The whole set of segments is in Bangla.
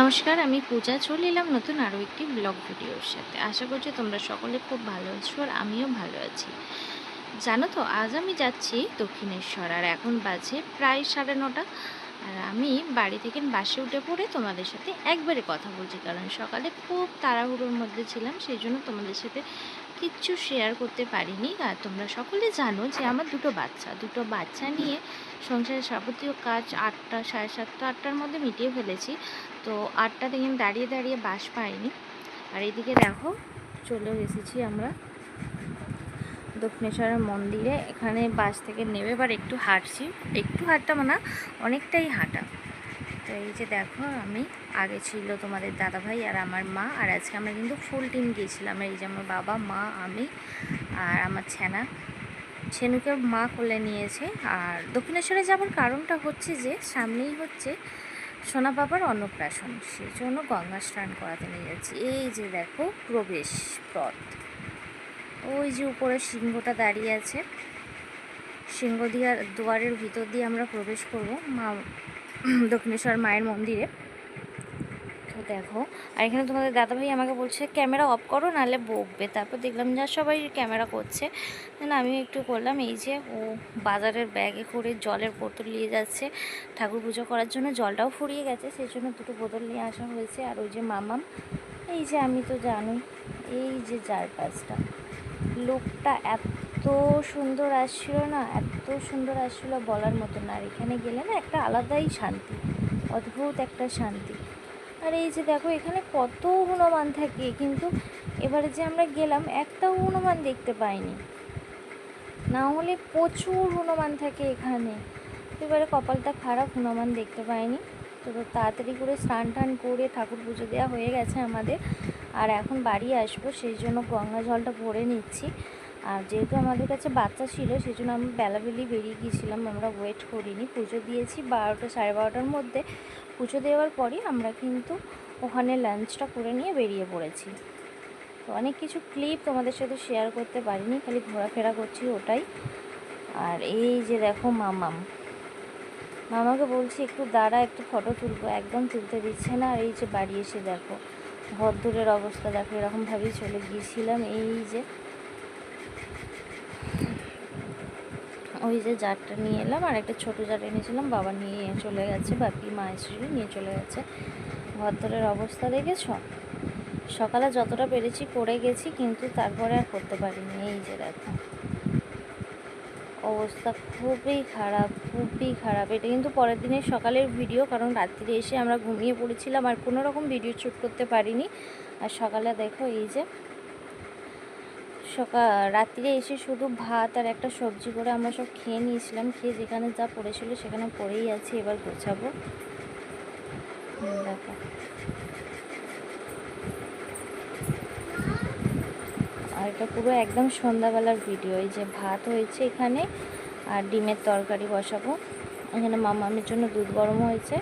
নমস্কার, আমি পূজা। চলে এলাম নতুন আরও একটি ব্লগ ভিডিওর সাথে। আশা করছি তোমরা সকলে খুব ভালো আছো আর আমিও ভালো আছি। জানো তো, আজ আমি যাচ্ছি দক্ষিণেশ্বর আর এখন বাজে প্রায় সাড়ে নটা। আর আমি বাড়ি থেকে বাসে উঠে পড়ে তোমাদের সাথে একবারে কথা বলছি, কারণ সকালে খুব তাড়াহুড়োর মধ্যে ছিলাম, সেই জন্য তোমাদের সাথে কিচ্ছু শেয়ার করতে পারিনি। আর তোমরা সকলে জানো যে আমার দুটো বাচ্চা। দুটো বাচ্চা নিয়ে সংসারের যাবতীয় কাজ আটটা, সাড়ে সাতটা, আটটার মধ্যে মিটিয়ে ফেলেছি। তো আটটা থেকে দাঁড়িয়ে দাঁড়িয়ে বাস পাইনি। আর এদিকে দেখো, চলেও এসেছি আমরা দক্ষিণেশ্বরের মন্দিরে। এখানে বাস থেকে নেমে এবার একটু হাঁটছি। একটু হাঁটতাম না, অনেকটাই হাঁটা। তো এই যে দেখো, আমি আগে ছিল তোমাদের দাদাভাই আর আমার মা, আর আজকে আমরা কিন্তু ফুল টিম গিয়েছিলাম। এই যে আমার বাবা, মা, আমি আর আমার ছেনা। ছেনুকে মা কোলে নিয়েছে। আর দক্ষিণেশ্বরে যাওয়ার কারণটা হচ্ছে যে, সামনেই হচ্ছে সোনা বাবার অন্নপ্রাশন। সেই জন্য গঙ্গা স্নান করাতে নিয়ে যাচ্ছি। এই যে দেখো, প্রবেশ পথ। ওই যে উপরে সিংহটা দাঁড়িয়ে আছে। সিংহ দিয়া দুয়ারের ভিতর দিয়ে আমরা প্রবেশ করব। মা দক্ষিণেশ্বর মায়ের মন্দিরে। তো দেখো, আর এখানে তোমাদের দাদাভাই আমাকে বলছে, ক্যামেরা অফ করো, নাহলে বকবে। তারপর দেখলাম যা সবাই ক্যামেরা করছে। না আমি একটু করলাম, এই যে ও বাজারের ব্যাগে করে জলের বোতল নিয়ে যাচ্ছে। ঠাকুর পুজো করার জন্য জলটাও ফুরিয়ে গেছে, সেই জন্য দুটো বোতল নিয়ে আসা হয়েছে। আর ওই যে মামাম, এই যে আমি তো জানি এই যে চার পাঁচটা লোকটা এত সুন্দর আসছিল না, এত সুন্দর আসছিল বলার মতো না। আর এখানে গেলে না একটা আলাদাই শান্তি, অদ্ভুত একটা শান্তি। আর এই যে দেখো, এখানে কত হনুমান থাকে, কিন্তু এবারে যে আমরা গেলাম, একটাও হনুমান দেখতে পাইনি। না হলে প্রচুর হনুমান থাকে এখানে। এবারে কপালটা খারাপ, হনুমান দেখতে পাইনি। তো তাড়াতাড়ি করে স্নান টান করে ঠাকুর পুজো দেওয়া হয়ে গেছে আমাদের। আর এখন বাড়ি আসব, সেই জন্য গঙ্গা জলটা ভরে নিচ্ছি। আর যেহেতু আমাদের কাছে বাচ্চা ছিল সেই জন্য আমরা বেলাবেলি বেরিয়ে গিয়েছিলাম। আমরা ওয়েট করিনি। পুজো দিয়েছি বারোটা, সাড়ে বারোটার মধ্যে। পুজো দেওয়ার পরই আমরা কিন্তু ওখানে লাঞ্চটা করে নিয়ে বেরিয়ে পড়েছি। তো অনেক কিছু ক্লিপ তোমাদের সাথে শেয়ার করতে পারিনি, খালি ঘোরাফেরা করছি ওটাই। আর এই যে দেখো মামাম। মামাকে বলছি, একটু দাঁড়া, একটু ফটো তুলবো। একদম তুলতে দিচ্ছে না। আর এই যে বাড়ি এসে দেখো ভদ্দুরের অবস্থা। দেখো, এরকমভাবেই চলে গিয়েছিলাম। এই যে ওই যে জারটা নিয়ে এলাম, আর একটা ছোটো জার এনেছিলাম, বাবা নিয়ে চলে গেছে, বাপি, মা এসে নিয়ে চলে গেছে। ভদ্দরের অবস্থা দেখেছ? সকালে যতটা পেরেছি করে গেছি, কিন্তু তারপরে আর করতে পারিনি, এই যে দেখো। অবস্থা খুবই খারাপ খুবই খারাপ। এটা কিন্তু পরের দিনের সকালের ভিডিও, কারণ রাত্রিরে এসে আমরা ঘুমিয়ে পড়েছিলাম, আর কোনো রকম ভিডিও শ্যুট করতে পারিনি। আর সকালে দেখো এই যে সকাল রাত্রিরে এসে শুধু ভাত আর একটা সবজি করে আমরা সব খেয়ে নিয়েছিলাম। খেয়ে যেখানে যা পড়েছিল সেখানে পড়েই আছি, এবার গোছাবো। দেখো। আর এটা পুরো একদম সন্ধ্যাবেলার ভিডিও এই যে ভাত হয়েছে এখানে আর ডিমের তরকারি বসাবো। এখানে মামামের জন্য দুধ গরম হয়েছে।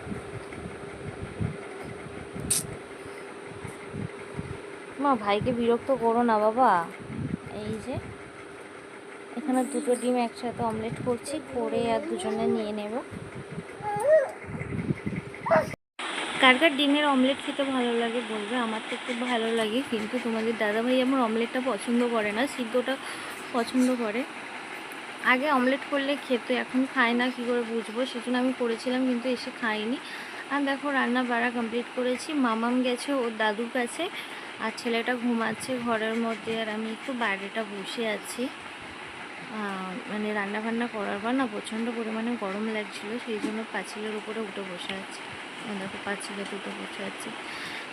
মা, ভাইকে বিরক্ত করো না বাবা। এই যে, এখানে দুটো ডিম একসাথে অমলেট করছি, করে আর দুজনে নিয়ে নেব। কার কার ডিমের অমলেট খেতে ভালো লাগে বলবে? আমার তো খুব ভালো লাগে, কিন্তু তোমাদের দাদাভাই আমার অমলেটটা পছন্দ করে না, সিদ্ধটা পছন্দ করে। আগে অমলেট করলে খেত, এখন খায় না, কী করে বুঝব? সেজন্য আমি করেছিলাম, কিন্তু এসে খাইনি। আর দেখো, রান্না বাড়া কমপ্লিট করেছি। মামাম গেছে ওর দাদুর কাছে। আর ছেলেটা ঘুমাচ্ছে ঘরের মধ্যে আর আমি একটু বাইরেটা বসে আছি। মানে রান্না বান্না করার পর না প্রচণ্ড পরিমাণে গরম লাগছিল, সেই জন্য পাঁচিলের উপরে উঠে বসে আছি। দেখো পাঁচিলে দুটো বসে আছি।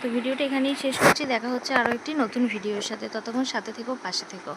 তো ভিডিওটা এখানেই শেষ করছি। দেখা হচ্ছে আরও একটি নতুন ভিডিওর সাথে। ততক্ষণ সাথে থেকো, পাশে থেকো।